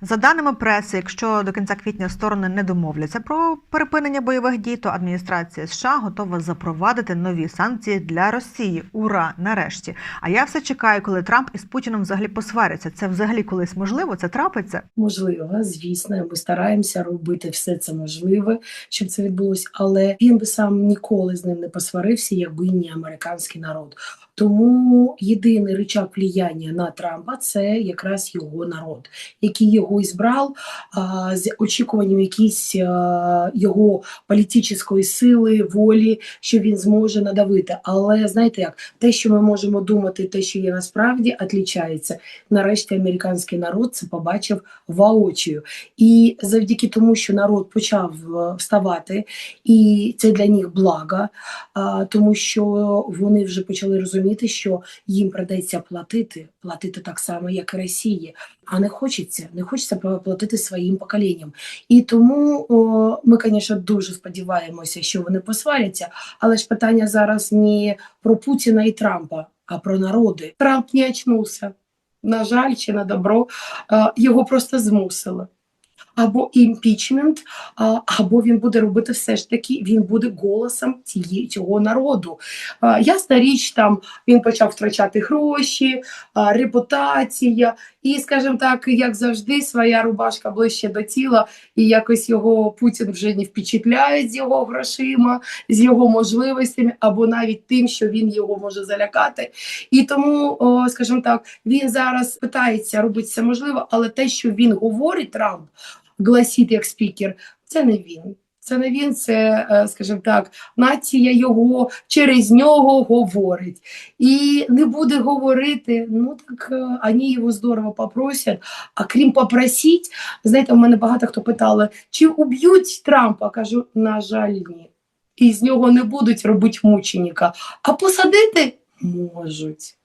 За даними преси, якщо до кінця квітня сторони не домовляться про припинення бойових дій, то адміністрація США готова запровадити нові санкції для Росії. Ура! Нарешті. А я все чекаю, коли Трамп із Путіном взагалі посваряться. Це взагалі колись можливо? Це трапиться? Можливо, звісно, ми стараємося робити все це можливе, щоб це відбулося, але він би сам ніколи з ним не посварився, якби не американський народ. Тому єдиний рычаг влияння на Трампа це якраз його народ, який його ізбрав з очікуванням якісь його політичної сили, волі, що він зможе надавити. Але знаєте як, те, що ми можемо думати, те, що є насправді, відлічається. Нарешті американський народ це побачив воочію. І завдяки тому, що народ почав е, вставати, і це для них благо, тому що вони вже почали розуміти, що їм придеться платити, платити так само, як і Росії. А не хочеться, не хочеться платити своїм поколінням. І тому о, ми, звісно, дуже сподіваємося, що вони посваряться. Але ж питання зараз не про Путіна і Трампа, а про народи. Трамп не очнувся. На жаль, чи на добро, е, його просто змусили. Або імпічмент, або він буде робити все ж таки, він буде голосом цієї цього народу. Ясна річ, там він почав втрачати гроші, репутація, і, скажімо так, як завжди, своя рубашка ближче до тіла, і якось його Путін вже не впечатляє з його грошима, з його можливостями, або навіть тим, що він його може залякати. І тому, скажімо так, він зараз питається робити все можливе, але те, що він говорить, Трамп гласить як спікер, це не він. Це не він, це, е, скажімо так, нація його через нього говорить. І не буде говорити, ну так е, вони його здорово попросять. А крім попросіть, знаєте, у мене багато хто питали, чи уб'ють Трампа? Кажу, на жаль, ні. І з нього не будуть робити мученіка. А посадити можуть.